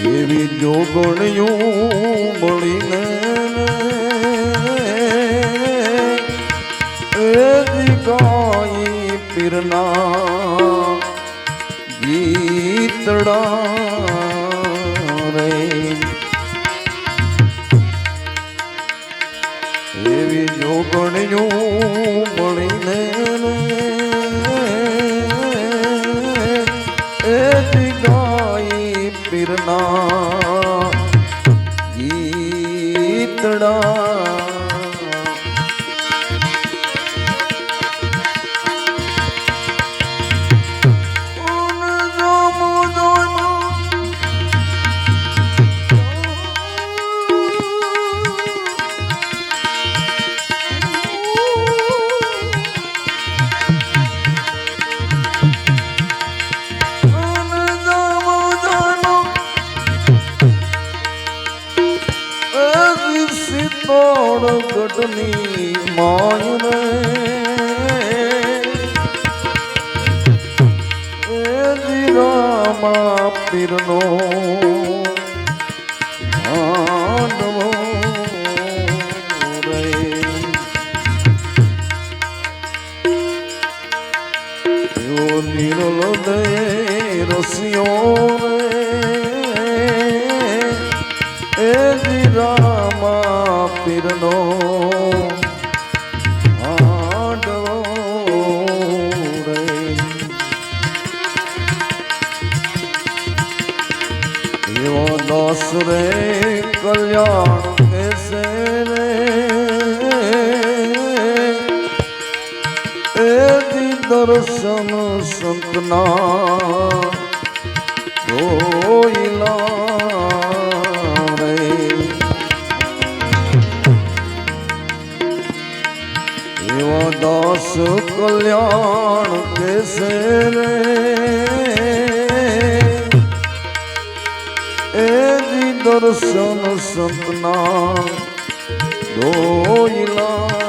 એવી જોગણિયું મળીને એ દિગાઈ પીરના ગીતડા ગઢની માય રે એ જીરામા પીરનો પીરનો દાસ રે. કલ્યાણ કેસે રે. એ દર્શન સંતના જોઈલા. દાસ કલ્યાણ કેસે રે? એ દર્શન સંતના દોઈલા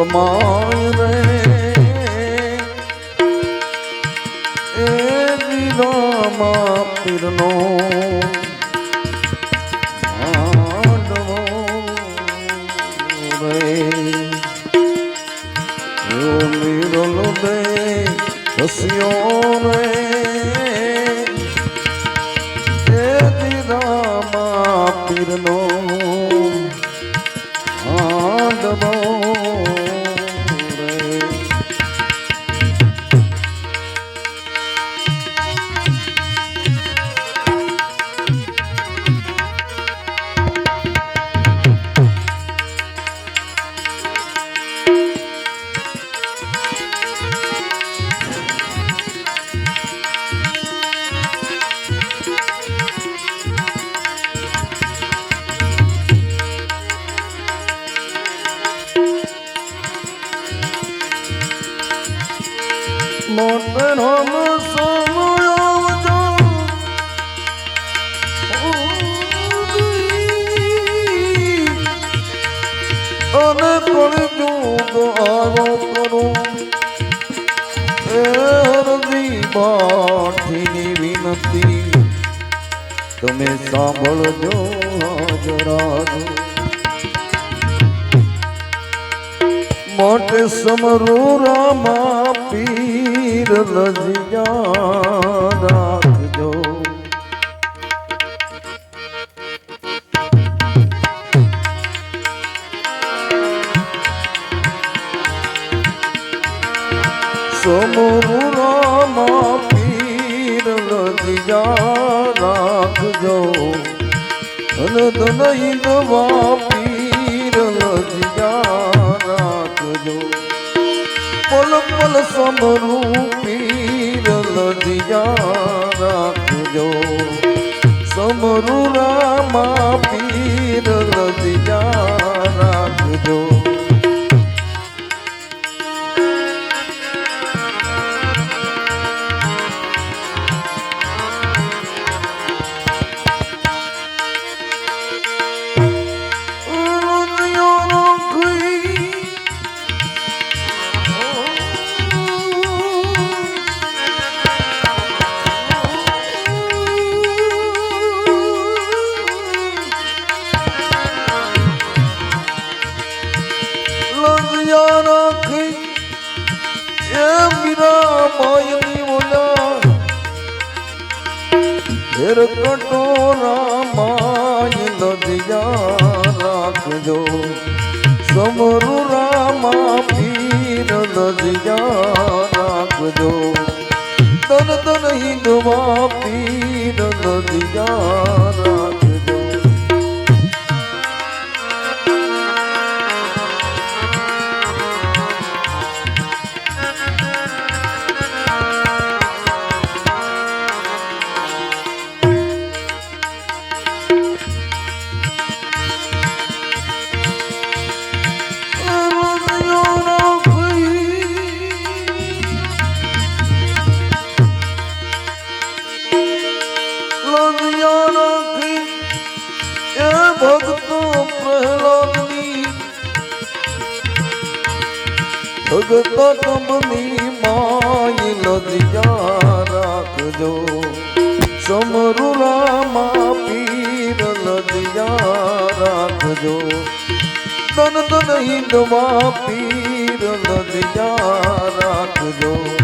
કમાય રે એ વિરામા પીરનો માંડવો રે એ વિરામા પીરનો માંડવો અને કળજુગ આવો કરો. હરદી બાઠીની વિનંતી. તમે સાંભળજો હાજરાજો મોટે સમરૂ રામા પીર લજિયા રાખજો. સમરૂ રામા પીર લજિયા રાખજો. ધન ધન ઈદવા પલ પલ સમરૂ પીર લજિયા રાખજો સમરૂ રામા પીર લજિયા ફેર કટોરા માય લજિયા રાખજો. સમરુ રામા પીર લજિયા રાખજો. તન તન હિંદવા પીર લજિયા ભગત કંબની માય લજિયા રાખજો. સમરુ રામા પીર લજિયા રાખજો. તન તન હિંદવા પીર લજિયા રાખજો.